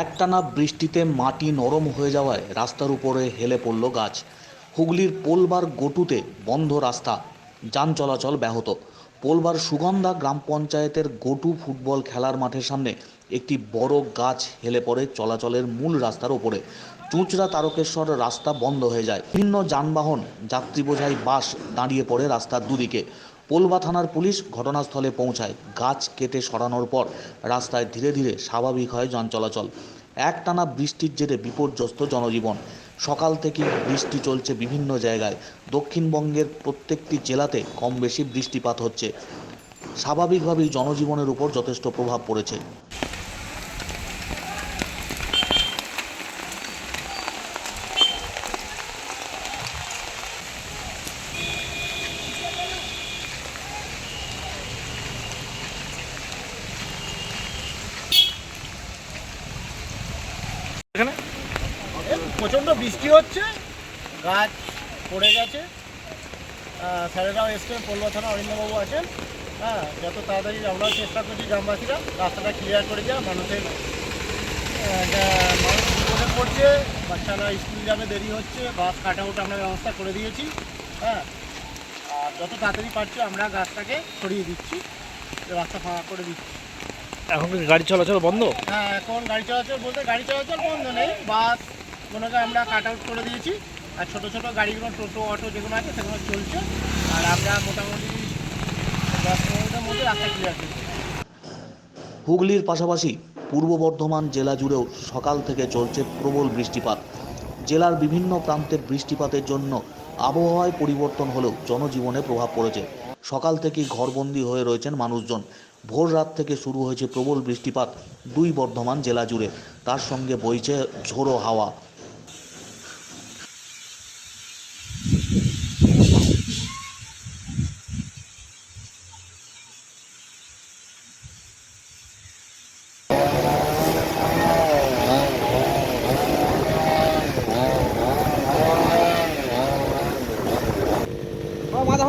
একটানা বৃষ্টিতে মাটি নরম হয়ে যাওয়ায় রাস্তার উপরে হেলে পড়ল গাছ। হুগলির পোলবার গটুতে বন্ধ রাস্তা। যান চলাচল ব্যাহত। পোলবার সুগন্ধা গ্রাম পঞ্চায়েতের গটু ফুটবল খেলার মাঠের সামনে একটি বড় গাছ হেলে পড়ে চলাচলের মূল রাস্তার ওপরে চুঁচড়া তারকেশ্বর রাস্তা বন্ধ হয়ে যায়। বিভিন্ন যানবাহন, যাত্রী বোঝাই বাস দাঁড়িয়ে পড়ে রাস্তার দুদিকে। পোলবা থানার পুলিশ ঘটনাস্থলে পৌঁছায়। গাছ কেটে সরানোর পর রাস্তায় ধীরে ধীরে স্বাভাবিক হয় যান চলাচল। একটানা বৃষ্টির জেরে বিপর্যস্ত জনজীবন। সকাল থেকেই বৃষ্টি চলছে বিভিন্ন জায়গায়। দক্ষিণবঙ্গের প্রত্যেকটি জেলাতে কম বেশি বৃষ্টিপাত হচ্ছে। স্বাভাবিকভাবেই জনজীবনের উপর যথেষ্ট প্রভাব পড়েছে। এখানে? প্রচণ্ড বৃষ্টি হচ্ছে, গাছ পড়ে গেছে। স্যারেরাও এসছেন, পল্লব থানা অরিন্দবাবু আছেন। হ্যাঁ যত তাড়াতাড়ি আমরাও চেষ্টা করছি গ্রামবাসীরা, রাস্তাটা ক্লিয়ার করে দেওয়া, মানুষের মানুষ বিপদে পড়ছে, বাচ্চারা স্কুল যাবে, দেরি হচ্ছে, বাস কাট আউট আমরা ব্যবস্থা করে দিয়েছি। হ্যাঁ আর যত তাড়াতাড়ি পারছি, আমরা গাছটাকে সরিয়ে দিচ্ছি, রাস্তা ফাঁকা করে দিচ্ছি। এখন কি গাড়ি চলাচল বন্ধ? হ্যাঁ এখন গাড়ি চলাচল বলতে গাড়ি চলাচল বন্ধ নেই বাস মনে করে আমরা কাট আউট করে দিয়েছি আর ছোটো ছোটো গাড়িগুলো টোটো অটো যেগুলো আছে সেগুলো চলছে আর আমরা মোটামুটি দশ মিনিটের মধ্যে রাস্তা ক্লিয়ার করছি হুগলির পাশাপাশি পূর্ব বর্ধমান জেলা জুড়েও সকাল থেকে চলছে প্রবল বৃষ্টিপাত। জেলার বিভিন্ন প্রান্তের বৃষ্টিপাতের জন্য আবহাওয়ায় পরিবর্তন হলেও জনজীবনে প্রভাব পড়েছে। সকাল থেকেই ঘরবন্দি হয়ে রয়েছেন মানুষজন। ভোর রাত থেকে শুরু হয়েছে প্রবল বৃষ্টিপাত, দুই বর্ধমান জেলা জুড়ে। তার সঙ্গে বইছে ঝোড়ো হাওয়া। মাথা